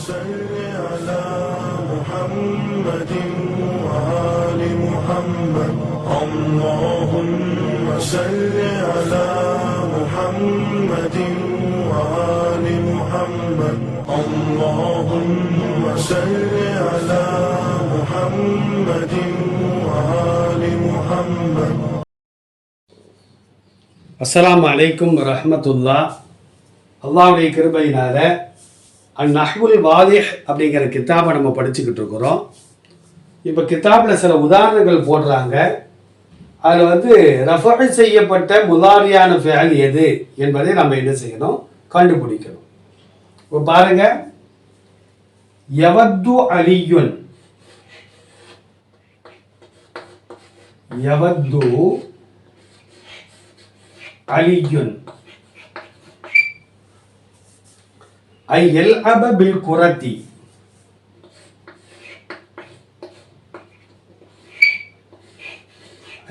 صل على محمد وآل محمد اللهم صل على محمد وآل محمد اللهم صل على محمد وآل محمد அஸ்ஸலாமு அலைக்கும் ரஹ்மத்துல்லா அல்லாஹ்வுடைய கிருபையினால அந் நஹ்வுல் வாதிஹ் அப்படிங்கிற கித்தாபை நம்ம படிச்சுக்கிட்டு இருக்கிறோம். இப்போ கித்தாபில் சில உதாரணங்கள் போடுறாங்க. அதில் வந்து ரெஃபர் செய்யப்பட்ட முதாரியான ஃபேல் எது என்பதை நம்ம என்ன செய்யணும்? கண்டுபிடிக்கணும். இப்போ பாருங்க. யவத்து அலியுன். யவது அலியுன். ஐ எல் அப பில் குரத்தி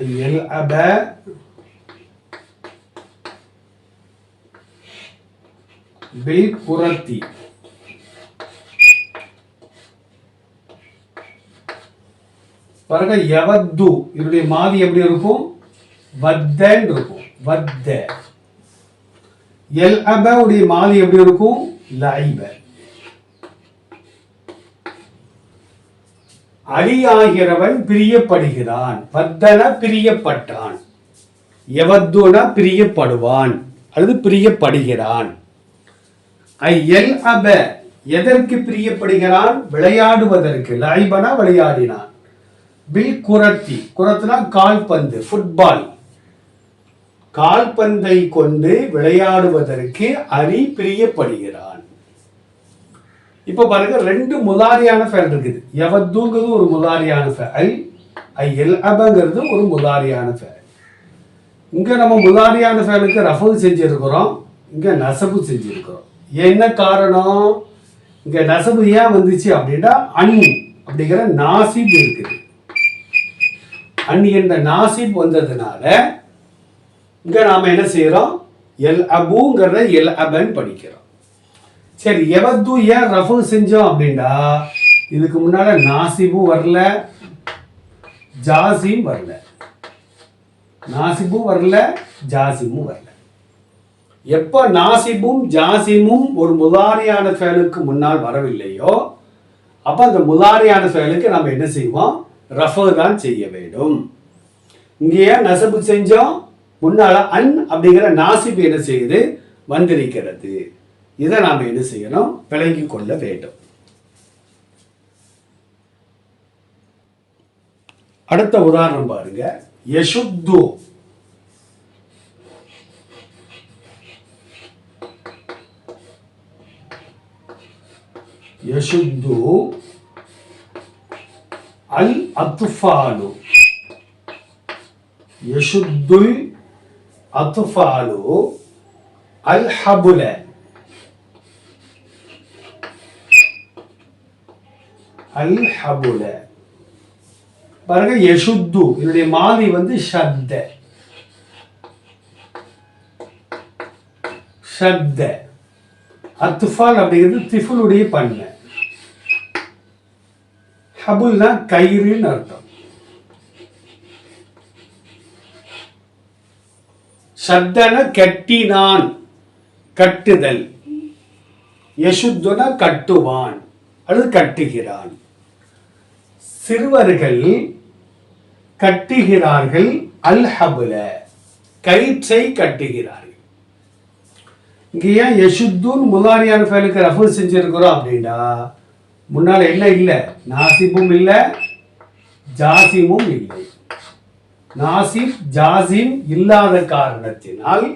ஐ எல் அப பில் குரத்தி பாருங்க யவத்து இதனுடைய மாதி எப்படி இருக்கும்? வத்தன்னு இருக்கும். வத்த. எல் அப உடைய மாதி எப்படி இருக்கும்? லைப அலியாகிறவன் பிரியப்படுகிறான் பத்தன பிரியப்பட்டான் எவத்துன பிரியப்படுவான் அல்லது பிரியப்படுகிறான். ஐ எல் அப எதற்கு பிரியப்படுகிறான்? விளையாடுவதற்கு லைபனா விளையாடினான். பில் குரத்தி குரத்துனா கால்பந்து ஃபுட்பால் கால்பந்தை கொண்டு விளையாடுவதற்கு அரி பிரியப்படுகிறான். இப்போ பாருங்க ரெண்டு முதாரியான ஃபேல் இருக்குது. எவத்துங்கிறது ஒரு முதாரியான ஃபேல் ஐ எல் அபங்கிறது ஒரு முதாரியான ஃபேல் இங்கே நம்ம முதாரியான ஃபேலுக்கு ரஃபு செஞ்சிருக்கிறோம் இங்கே நசபு செஞ்சிருக்கிறோம். என்ன காரணம்? இங்கே நசபு ஏன் வந்துச்சு அப்படின்னா அன் அப்படிங்கிற நாசிப் இருக்குது. அன் என்ற நாசிப் வந்ததுனால இங்கே நாம் என்ன செய்கிறோம் எல் அபுங்கிறத எல் அபன் படிக்கிறோம். சரி எவத்து ஏன் ரஃபு செஞ்சோம் அப்படின்னா இதுக்கு முன்னால நாசிபும் வரல ஜாசிம் வரல. நாசிபும் வரல ஜாசிமும் வரல. எப்ப நாசிபும் ஜாசிமும் ஒரு முதாரியான செயலுக்கு முன்னால் வரவில்லையோ அப்ப அந்த முதாரியான செயலுக்கு நம்ம என்ன செய்வோம்? ரஃபு தான் செய்ய வேண்டும். இங்கேயே நசபு செஞ்சோம் முன்னால அன் அப்படிங்கிற நாசிபு என்ன செய்யுது? வந்திருக்கிறது. இதை நாம் என்ன செய்யணும்? விளங்கி கொள்ள வேண்டும். அடுத்த உதாரணம் பாருங்க. யசுத்து. யசுத்து. அல் அத்துஃபாலு. யசுத்துல் அத்துஃபாலு. அல் ஹபுல. அல் ஹபுல பாருங்க யசுத்து. இதனுடைய மாதி வந்து ஷத்த. ஷத்த. அத்துஃபால் அப்படிங்கிறது திஃபுலுடைய பன்மை ஹபுல்னா கயிறுன்னு அர்த்தம். சத்தன கட்டினான். கட்டுதல். யசுத்துன கட்டுவான். அல்லது கட்டுகிறான். சிறுவர்கள் கட்டுகிறார்கள் அல்ஹபுல. கயிற்றை கட்டுகிறார்கள். இங்க ஏன் யசுத்துன் முதாரியான ஃபேலுக்கு ரெஃபர் செஞ்சிருக்கிறோம் அப்படின்னா முன்னால என்ன இல்லை. நாசிபும் இல்லை ஜாசிமும் இல்லை. நாசிப் ஜாசிம் இல்லாத காரணத்தினால்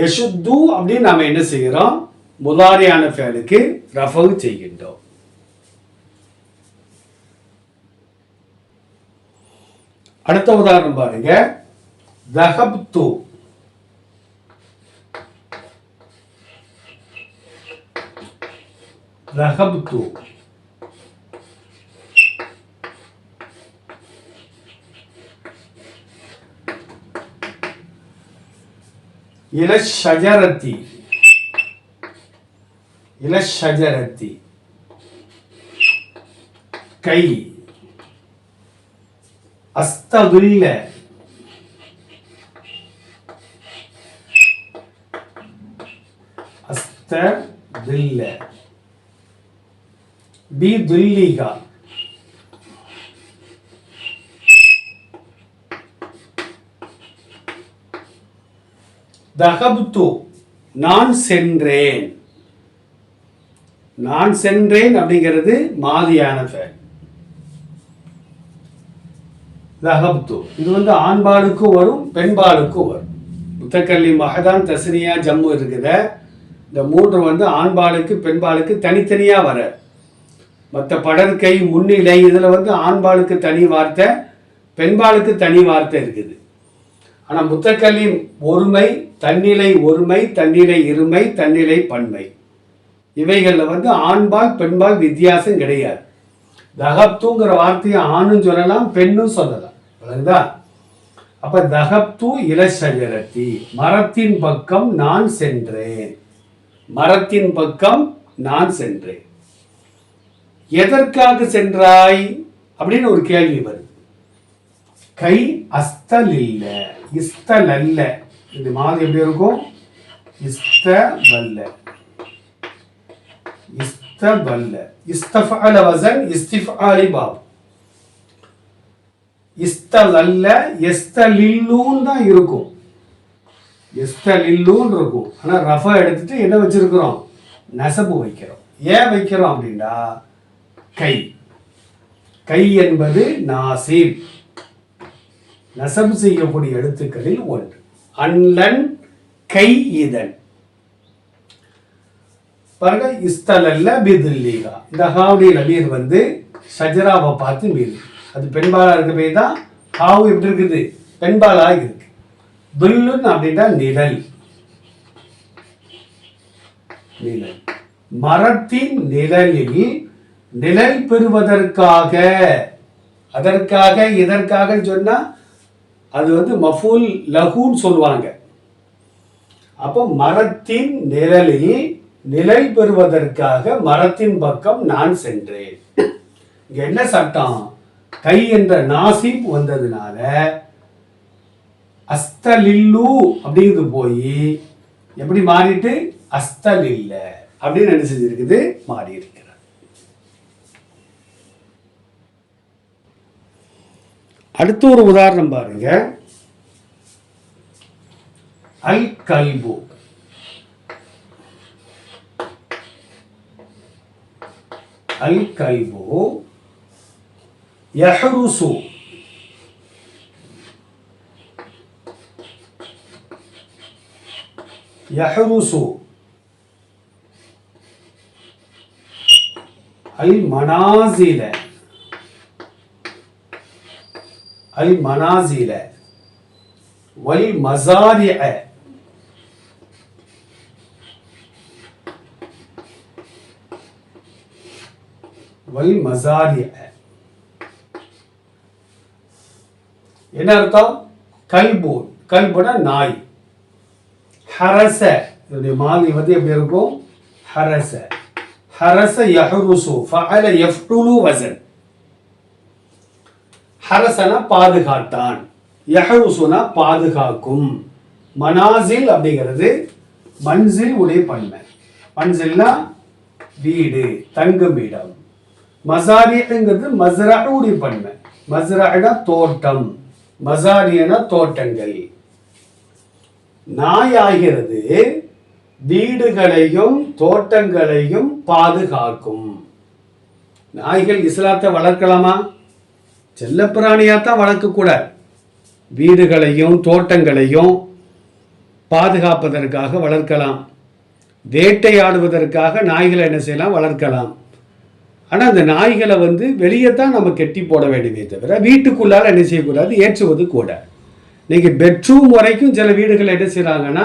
யசுத்து அப்படின்னு நாம என்ன செய்கிறோம்? முதாரியான ஃபேலுக்கு ரஃபவு செய்கின்றோம். அடுத்த உதாரணம் பாருங்க. தஹப்து. தஹப்து. இல ஷஜரத்தி. இல ஷஜரத்தி. கை. அஸ்தகுல்ல அஸ்ததுல்ல பி துல்லிகா தகபுத்து நான் சென்றேன். நான் சென்றேன் அப்படிங்கிறது மாதியான பெயர் தகப்து இது வந்து ஆண்பாலுக்கும் வரும் பெண்பாலுக்கும் வரும். முத்தக்கல்லி மகதான் தசனியா ஜம்மு இருக்குத. இந்த மூன்று வந்து ஆண்பாலுக்கு பெண்பாலுக்கு தனித்தனியாக வர. மற்ற படற்கை முன்னிலை இதில் வந்து ஆண்பாலுக்கு தனி வார்த்தை பெண்பாலுக்கு தனி வார்த்தை இருக்குது. ஆனால் முத்தக்கல்லி ஒருமை தன்னிலை ஒருமை தன்னிலை இருமை தன்னிலை பன்மை. இவைகளில் வந்து ஆண்பால் பெண்பால் வித்தியாசம் கிடையாது. தகப்துங்கிற வார்த்தையை ஆணும் சொல்லலாம் பெண்ணும் சொல்லலாம். விளங்குதா அப்ப தகப்து இளசஜரத்தி மரத்தின் பக்கம் நான் சென்றேன். மரத்தின் பக்கம் நான் சென்றேன். எதற்காக சென்றாய்? அப்படின்னு ஒரு கேள்வி வருது. கை அஸ்தல் இல்ல இஸ்தல் அல்ல இந்த மாதிரி எப்படி இருக்கும்? இஸ்த வல்ல இஸ்தஃபால வசன் இஸ்திஃபாலி பாபு. இஸ்தல் இஸ்தலல்ல எஸ்தலில்லுன்னு தான் இருக்கும். எஸ்தலில்லுன்னு இருக்கும். ஆனால் ரஃபா எடுத்துட்டு என்ன வச்சிருக்கிறோம்? நெசப்பு வைக்கிறோம். ஏன் வைக்கிறோம் அப்படின்னா கை. கை என்பது நாசிப் நெசப்பு செய்யக்கூடிய எழுத்துக்களில் ஒன்று. அன்லன் கை இதன். பாருங்க இஸ்தலல்ல பிதுல்லிகா இந்த ஹாவுடைய நபீர் வந்து ஷஜராவை பார்த்து மீது அது பெண்பாலாக இருக்க போய் தான் ஹாவு எப்படி இருக்குது? பெண்பாலாக இருக்கு. துல்லுன்னு அப்படின்னா நிழல். நிழல். மரத்தின் நிழலில் நிழல் பெறுவதற்காக அதற்காக இதற்காக சொன்னா அது வந்து மஃபூல் லகுன்னு சொல்லுவாங்க. அப்போ மரத்தின் நிழலில் நிலை பெறுவதற்காக மரத்தின் பக்கம் நான் சென்றேன். இங்க என்ன சட்டம்? கை என்ற நாசிப் வந்ததுனால அஸ்தலில்லு அப்படிங்கிறது போய் எப்படி மாறிட்டு? அஸ்தலில்ல அப்படின்னு என்ன செஞ்சிருக்குது? மாறி இருக்கிறது அடுத்து ஒரு உதாரணம் பாருங்க. அல் கல்பு. அல் கல்பு يحرس. يحرس. المنازل المنازل والمزارع. வல் என்ன அர்த்தம்? கல்பு. கல்புனா நாய். ஹரச. இதனுடைய மாதிரி வந்து எப்படி இருக்கும்? ஹரச. ஹரச யஹருசு. ஃபஅல யஃப்டுலு வசன். ஹரசனா பாதுகாத்தான். யஹருசுனா பாதுகாக்கும். மனாசில் அப்படிங்கிறது மன்சில் உடைய பன்மை. மன்சில்னா வீடு தங்கும் இடம். மசாரிங்கிறது உடைய பன்மை. மஸ்ரனா தோட்டம். மசாரியன தோட்டங்கள். நாய் ஆகிறது வீடுகளையும் தோட்டங்களையும் பாதுகாக்கும். நாய்கள் இஸ்லாத்தை வளர்க்கலாமா? செல்லப்பிராணியாத்தான் வளர்க்கக்கூடாது. வீடுகளையும் தோட்டங்களையும் பாதுகாப்பதற்காக வளர்க்கலாம். வேட்டையாடுவதற்காக நாய்களை என்ன செய்யலாம்? வளர்க்கலாம். ஆனால் அந்த நாய்களை வந்து வெளியே தான் நம்ம கெட்டி போட வேண்டியதே தவிர வீட்டுக்குள்ளார என்ன செய்யக்கூடாது? ஏற்றுவது கூட. நீங்கள் பெட்ரூம் வரைக்கும் சில வீடுகள் என்ன செய்கிறாங்கன்னா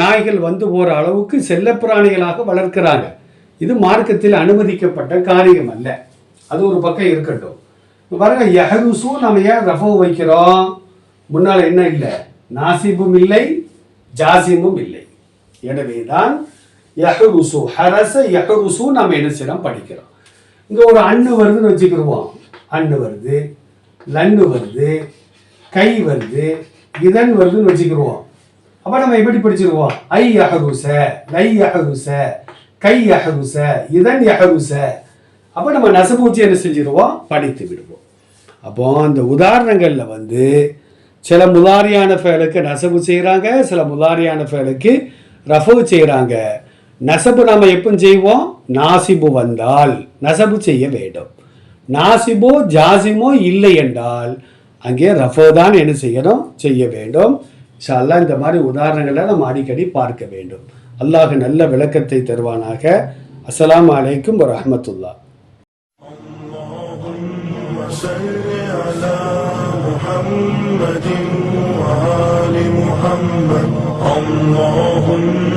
நாய்கள் வந்து போகிற அளவுக்கு செல்லப்பிராணிகளாக வளர்க்கிறாங்க. இது மார்க்கத்தில் அனுமதிக்கப்பட்ட காரியம் அல்ல. அது ஒரு பக்கம் இருக்கட்டும். பாருங்க யஹருசும் நம்ம ஏன் ரஃபோ வைக்கிறோம்? முன்னால் என்ன இல்லை? நாசிபும் இல்லை ஜாசிமும் இல்லை. எனவே தான் யஹருசு ஹரச யஹருசு நம்ம என்ன செய்யலாம் படிக்கிறோம். இங்கே ஒரு அண்ணு வருதுன்னு வச்சுக்கிடுவோம். அண்ணு வருது லண்ணு வருது கை வருது இதன் வருதுன்னு வச்சுக்கிடுவோம். அப்போ நம்ம எப்படி படிச்சிருவோம்? ஐ அகருச லை அகருச கை அகருச இதன் அகருச அப்போ நம்ம நசபூச்சி என்ன செஞ்சிருவோம்? படித்து விடுவோம். அப்போ அந்த உதாரணங்களில் வந்து சில முதாரியான ஃபேலுக்கு நசவு செய்கிறாங்க சில முதாரியான ஃபேலுக்கு ரஃபு செய்கிறாங்க நசபு நம்ம எப்போ செய்வோம் நாசிபு வந்தால் நசபு செய்ய வேண்டும் நாசிபோ ஜாசிமோ இல்லை என்றால் அங்கே ரஃபோ தான் என்ன செய்யணும் செய்ய வேண்டும் இன்ஷா அல்லாஹ் இந்த மாதிரி உதாரணங்களை நம்ம அடிக்கடி பார்க்க வேண்டும் அல்லாஹ் நல்ல விளக்கத்தை தருவானாக அஸ்ஸலாமு அலைக்கும் வரஹ்மத்துல்லாஹ் صل على محمد وآل محمد اللهم